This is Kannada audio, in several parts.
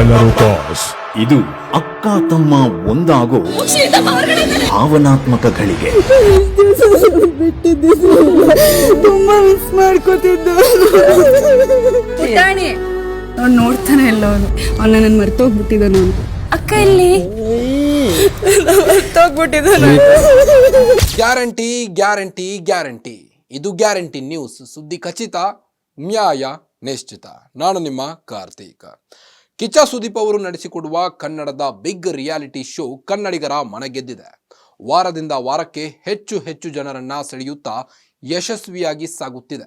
ಎಲ್ಲರೂ ಪಾಸ್ ಇದು ಅಕ್ಕ ತಮ್ಮ ಒಂದಾಗೋ ಭಾವನಾತ್ಮಕ ಗಳಿಗೆ ಬಿಟ್ಟಿದ್ದೆ ತುಂಬಾ ಮಿಸ್ ಮಾಡ್ಕೋತಿದ್ದು. ಪುಟಾಣಿ ಅವ್ನು ನೋಡ್ತಾನೆ ಎಲ್ಲ ಅವನು. ಅವನ್ನ ನನ್ನ ಮರ್ತೋಗ್ಬಿಟ್ಟಿದ್ದಾನು ಅಂತ. ಅಕ್ಕ ಇಲ್ಲಿ ಮರ್ತೋಗ್ಬಿಟ್ಟಿದ್ದಾನು. Guarantee guarantee guarantee. ಇದು ಗ್ಯಾರಂಟಿ ನ್ಯೂಸ್. ಸುದ್ದಿ ಖಚಿತ ನ್ಯಾಯ ನಿಶ್ಚಿತ. ನಾನು ನಿಮ್ಮ ಕಾರ್ತೀಕ್. ಕಿಚ್ಚ ಸುದೀಪ್ ಅವರು ನಡೆಸಿಕೊಡುವ ಕನ್ನಡದ ಬಿಗ್ ರಿಯಾಲಿಟಿ ಶೋ ಕನ್ನಡಿಗರ ಮನಗೆದ್ದಿದೆ. ವಾರದಿಂದ ವಾರಕ್ಕೆ ಹೆಚ್ಚು ಹೆಚ್ಚು ಜನರನ್ನ ಸೆಳೆಯುತ್ತಾ ಯಶಸ್ವಿಯಾಗಿ ಸಾಗುತ್ತಿದೆ.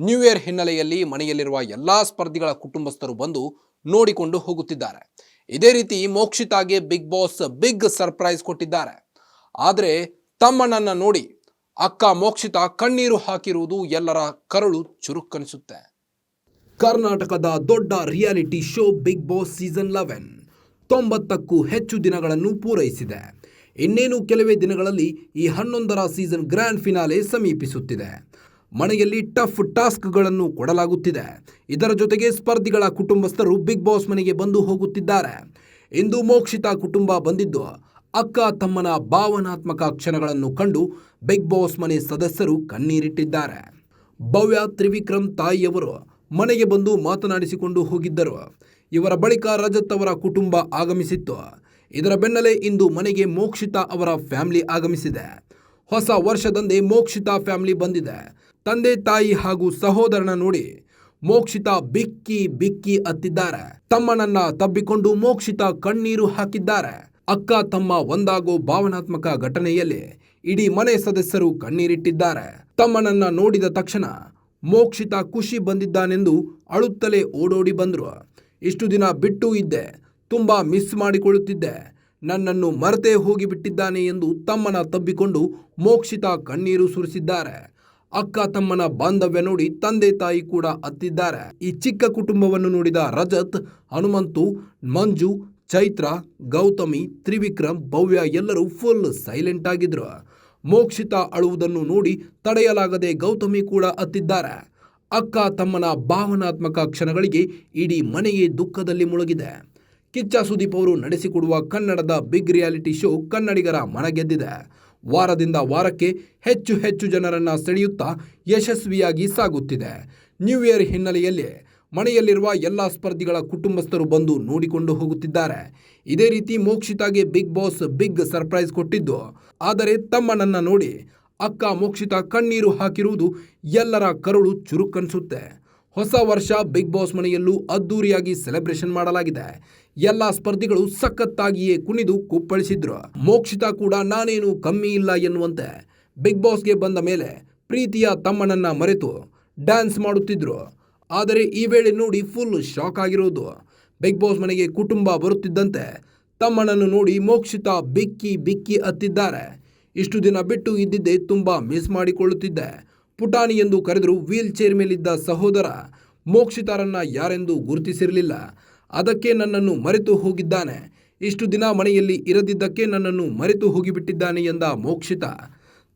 ನ್ಯೂ ಇಯರ್ ಹಿನ್ನೆಲೆಯಲ್ಲಿ ಮನೆಯಲ್ಲಿರುವ ಎಲ್ಲಾ ಸ್ಪರ್ಧಿಗಳ ಕುಟುಂಬಸ್ಥರು ಬಂದು ನೋಡಿಕೊಂಡು ಹೋಗುತ್ತಿದ್ದಾರೆ. ಇದೇ ರೀತಿ ಮೋಕ್ಷಿತಾಗೆ ಬಿಗ್ ಬಾಸ್ ಬಿಗ್ ಸರ್ಪ್ರೈಸ್ ಕೊಟ್ಟಿದ್ದಾರೆ. ಆದರೆ ತಮ್ಮಣ್ಣನ ನೋಡಿ ಅಕ್ಕ ಮೋಕ್ಷಿತ ಕಣ್ಣೀರು ಹಾಕಿರುವುದು ಎಲ್ಲರ ಕರಳು ಚುರುಕನಿಸುತ್ತೆ ಕರ್ನಾಟಕದ ದೊಡ್ಡ reality show Bigg Boss season eleven ತೊಂಬತ್ತಕ್ಕೂ ಹೆಚ್ಚು ದಿನಗಳನ್ನು ಪೂರೈಸಿದೆ. ಇನ್ನೇನು ಕೆಲವೇ ದಿನಗಳಲ್ಲಿ ಈ ಹನ್ನೊಂದರ ಸೀಸನ್ ಗ್ರ್ಯಾಂಡ್ ಫಿನಾಲೆ ಸಮೀಪಿಸುತ್ತಿದೆ. ಮನೆಯಲ್ಲಿ ಟಫ್ ಟಾಸ್ಕ್ಗಳನ್ನು ಕೊಡಲಾಗುತ್ತಿದೆ. ಇದರ ಜೊತೆಗೆ ಸ್ಪರ್ಧಿಗಳ ಕುಟುಂಬಸ್ಥರು ಬಿಗ್ ಬಾಸ್ ಮನೆಗೆ ಬಂದು ಹೋಗುತ್ತಿದ್ದಾರೆ. ಇಂದು ಮೋಕ್ಷಿತಾ ಕುಟುಂಬ ಬಂದಿದ್ದು ಅಕ್ಕ ತಮ್ಮನ ಭಾವನಾತ್ಮಕ ಕ್ಷಣಗಳನ್ನು ಕಂಡು ಬಿಗ್ ಬಾಸ್ ಮನೆ ಸದಸ್ಯರು ಕಣ್ಣೀರಿಟ್ಟಿದ್ದಾರೆ. ಭವ್ಯ ತ್ರಿವಿಕ್ರಮ್ ತಾಯಿಯವರು ಮನೆಗೆ ಬಂದು ಮಾತನಾಡಿಸಿಕೊಂಡು ಹೋಗಿದ್ದರು. ಇವರ ಬಳಿಕ ರಜತ್ ಅವರ ಕುಟುಂಬ ಆಗಮಿಸಿತ್ತು. ಇದರ ಬೆನ್ನಲ್ಲೇ ಇಂದು ಮನೆಗೆ ಮೋಕ್ಷಿತಾ ಅವರ ಫ್ಯಾಮಿಲಿ ಆಗಮಿಸಿದೆ. ಹೊಸ ವರ್ಷದಂದೇ ಮೋಕ್ಷಿತಾ ಫ್ಯಾಮಿಲಿ ಬಂದಿದೆ. ತಂದೆ, ತಾಯಿ ಹಾಗೂ ಸಹೋದರನ ನೋಡಿ ಮೋಕ್ಷಿತಾ ಬಿಕ್ಕಿ ಬಿಕ್ಕಿ ಅತ್ತಿದ್ದಾರೆ ತಮ್ಮನನ್ನ ತಬ್ಬಿಕೊಂಡು ಮೋಕ್ಷಿತಾ ಕಣ್ಣೀರು ಹಾಕಿದ್ದಾರೆ. ಅಕ್ಕ, ತಮ್ಮ ಒಂದಾಗೋ ಭಾವನಾತ್ಮಕ ಘಟನೆಯಲ್ಲಿ ಇಡೀ ಮನೆ ಸದಸ್ಯರು ಕಣ್ಣೀರಿಟ್ಟಿದ್ದಾರೆ. ತಮ್ಮನನ್ನ ನೋಡಿದ ತಕ್ಷಣ ಮೋಕ್ಷಿತ ಖುಷಿ ಬಂದಿದ್ದಾನೆಂದು ಅಳುತ್ತಲೇ ಓಡೋಡಿ ಬಂದರು. ಇಷ್ಟು ದಿನ ಬಿಟ್ಟು ಇದ್ದೆ. ತುಂಬ ಮಿಸ್ ಮಾಡಿಕೊಳ್ಳುತ್ತಿದ್ದೆ. ನನ್ನನ್ನು ಮರೆತೇ ಹೋಗಿಬಿಟ್ಟಿದ್ದಾನೆ ಎಂದು ತಮ್ಮನ ತಬ್ಬಿಕೊಂಡು ಮೋಕ್ಷಿತ ಕಣ್ಣೀರು ಸುರಿಸಿದ್ದಾರೆ. ಅಕ್ಕ ತಮ್ಮನ ಬಾಂಧವ್ಯ ನೋಡಿ ತಂದೆ ತಾಯಿ ಕೂಡ ಅತ್ತಿದ್ದಾರೆ. ಈ ಚಿಕ್ಕ ಕುಟುಂಬವನ್ನು ನೋಡಿದ ರಜತ್, ಹನುಮಂತು, ಮಂಜು, ಚೈತ್ರ, ಗೌತಮಿ, ತ್ರಿವಿಕ್ರಮ್, ಭವ್ಯ ಎಲ್ಲರೂ ಫುಲ್ ಸೈಲೆಂಟ್ ಆಗಿದ್ರು. ಮೋಕ್ಷಿತ ಅಳುವುದನ್ನು ನೋಡಿ ತಡೆಯಲಾಗದೆ ಗೌತಮಿ ಕೂಡ ಅತ್ತಿದ್ದಾರೆ. ಅಕ್ಕ ತಮ್ಮನ ಭಾವನಾತ್ಮಕ ಕ್ಷಣಗಳಿಗೆ ಇಡೀ ಮನೆಯೇ ದುಃಖದಲ್ಲಿ ಮುಳುಗಿದೆ. ಕಿಚ್ಚ ಸುದೀಪ್ ಅವರು ನಡೆಸಿಕೊಡುವ ಕನ್ನಡದ ಬಿಗ್ ರಿಯಾಲಿಟಿ ಶೋ ಕನ್ನಡಿಗರ ಮನಗೆದ್ದಿದೆ. ವಾರದಿಂದ ವಾರಕ್ಕೆ ಹೆಚ್ಚು ಹೆಚ್ಚು ಜನರನ್ನು ಸೆಳೆಯುತ್ತಾ ಯಶಸ್ವಿಯಾಗಿ ಸಾಗುತ್ತಿದೆ. ನ್ಯೂ ಇಯರ್ ಹಿನ್ನೆಲೆಯಲ್ಲಿ ಮನೆಯಲ್ಲಿರುವ ಎಲ್ಲ ಸ್ಪರ್ಧಿಗಳ ಕುಟುಂಬಸ್ಥರು ಬಂದು ನೋಡಿಕೊಂಡು ಹೋಗುತ್ತಿದ್ದಾರೆ. ಇದೇ ರೀತಿ ಮೋಕ್ಷಿತಾಗೆ ಬಿಗ್ ಬಾಸ್ ಬಿಗ್ ಸರ್ಪ್ರೈಸ್ ಕೊಟ್ಟಿದ್ದು. ಆದರೆ ತಮ್ಮನನ್ನ ನೋಡಿ ಅಕ್ಕ ಮೋಕ್ಷಿತಾ ಕಣ್ಣೀರು ಹಾಕಿರುವುದು ಎಲ್ಲರ ಕರುಳು ಚುರುಕನ್ಸುತ್ತೆ. ಹೊಸ ವರ್ಷ ಬಿಗ್ ಬಾಸ್ ಮನೆಯಲ್ಲೂ ಅದ್ದೂರಿಯಾಗಿ ಸೆಲೆಬ್ರೇಷನ್ ಮಾಡಲಾಗಿದೆ. ಎಲ್ಲ ಸ್ಪರ್ಧಿಗಳು ಸಖತ್ತಾಗಿಯೇ ಕುಣಿದು ಕುಪ್ಪಳಿಸಿದ್ರು ಮೋಕ್ಷಿತಾ ಕೂಡ ನಾನೇನು ಕಮ್ಮಿ ಇಲ್ಲ ಎನ್ನುವಂತೆ ಬಿಗ್ ಬಾಸ್ಗೆ ಬಂದ ಮೇಲೆ ಪ್ರೀತಿಯ ತಮ್ಮನನ್ನ ಮರೆತು ಡ್ಯಾನ್ಸ್ ಮಾಡುತ್ತಿದ್ರು. ಆದರೆ ಈ ವೇಳೆ ನೋಡಿ ಫುಲ್ ಶಾಕ್ ಆಗಿರೋದು. ಬಿಗ್ ಬಾಸ್ ಮನೆಗೆ ಕುಟುಂಬ ಬರುತ್ತಿದ್ದಂತೆ ತಮ್ಮನನ್ನು ನೋಡಿ ಮೋಕ್ಷಿತ ಬಿಕ್ಕಿ ಬಿಕ್ಕಿ ಅತ್ತಿದ್ದಾರೆ ಇಷ್ಟು ದಿನ ಬಿಟ್ಟು ಇದ್ದಿದ್ದೆ ತುಂಬ ಮಿಸ್ ಮಾಡಿಕೊಳ್ಳುತ್ತಿದ್ದೆ. ಪುಟಾಣಿ ಎಂದು ಕರೆದರೂ ವೀಲ್ ಚೇರ್ ಮೇಲಿದ್ದ ಸಹೋದರ ಮೋಕ್ಷಿತಾರನ್ನ ಯಾರೆಂದು ಗುರುತಿಸಿರಲಿಲ್ಲ. ಅದಕ್ಕೆ ನನ್ನನ್ನು ಮರೆತು ಹೋಗಿದ್ದಾನೆ. ಇಷ್ಟು ದಿನ ಮನೆಯಲ್ಲಿ ಇರದಿದ್ದಕ್ಕೆ ನನ್ನನ್ನು ಮರೆತು ಹೋಗಿಬಿಟ್ಟಿದ್ದಾನೆ ಎಂದ ಮೋಕ್ಷಿತ.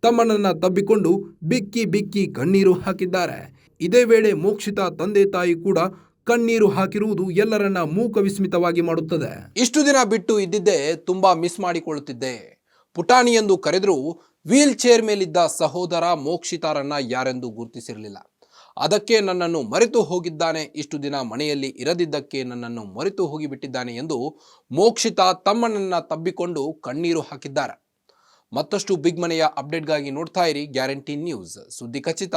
ತಮ್ಮನನ್ನ ತಬ್ಬಿಕೊಂಡು ಬಿಕ್ಕಿ ಬಿಕ್ಕಿ ಕಣ್ಣೀರು ಹಾಕಿದ್ದಾರೆ. ಇದೇ ವೇಳೆ ಮೋಕ್ಷಿತ ತಂದೆ ತಾಯಿ ಕೂಡ ಕಣ್ಣೀರು ಹಾಕಿರುವುದು ಎಲ್ಲರನ್ನ ಮೂಕ ವಿಸ್ಮಿತವಾಗಿ ಮಾಡುತ್ತದೆ. ಇಷ್ಟು ದಿನ ಬಿಟ್ಟು ಇದ್ದಿದ್ದೆ ತುಂಬಾ ಮಿಸ್ ಮಾಡಿಕೊಳ್ಳುತ್ತಿದ್ದೆ. ಪುಟಾಣಿ ಎಂದು ಕರೆದರೂ ವೀಲ್ ಚೇರ್ ಮೇಲಿದ್ದ ಸಹೋದರ ಮೋಕ್ಷಿತಾರನ್ನ ಯಾರೆಂದು ಗುರುತಿಸಿರಲಿಲ್ಲ. ಅದಕ್ಕೆ ನನ್ನನ್ನು ಮರೆತು ಹೋಗಿದ್ದಾನೆ. ಇಷ್ಟು ದಿನ ಮನೆಯಲ್ಲಿ ಇರದಿದ್ದಕ್ಕೆ ನನ್ನನ್ನು ಮರೆತು ಹೋಗಿಬಿಟ್ಟಿದ್ದಾನೆ ಎಂದು ಮೋಕ್ಷಿತ ತಮ್ಮನನ್ನ ತಬ್ಬಿಕೊಂಡು ಕಣ್ಣೀರು ಹಾಕಿದ್ದಾರೆ. ಮತ್ತಷ್ಟು ಬಿಗ್ ಮನೆಯ ಅಪ್ಡೇಟ್ಗಾಗಿ ನೋಡ್ತಾ ಇರಿ ಗ್ಯಾರಂಟಿ ನ್ಯೂಸ್. ಸುದ್ದಿ ಖಚಿತ.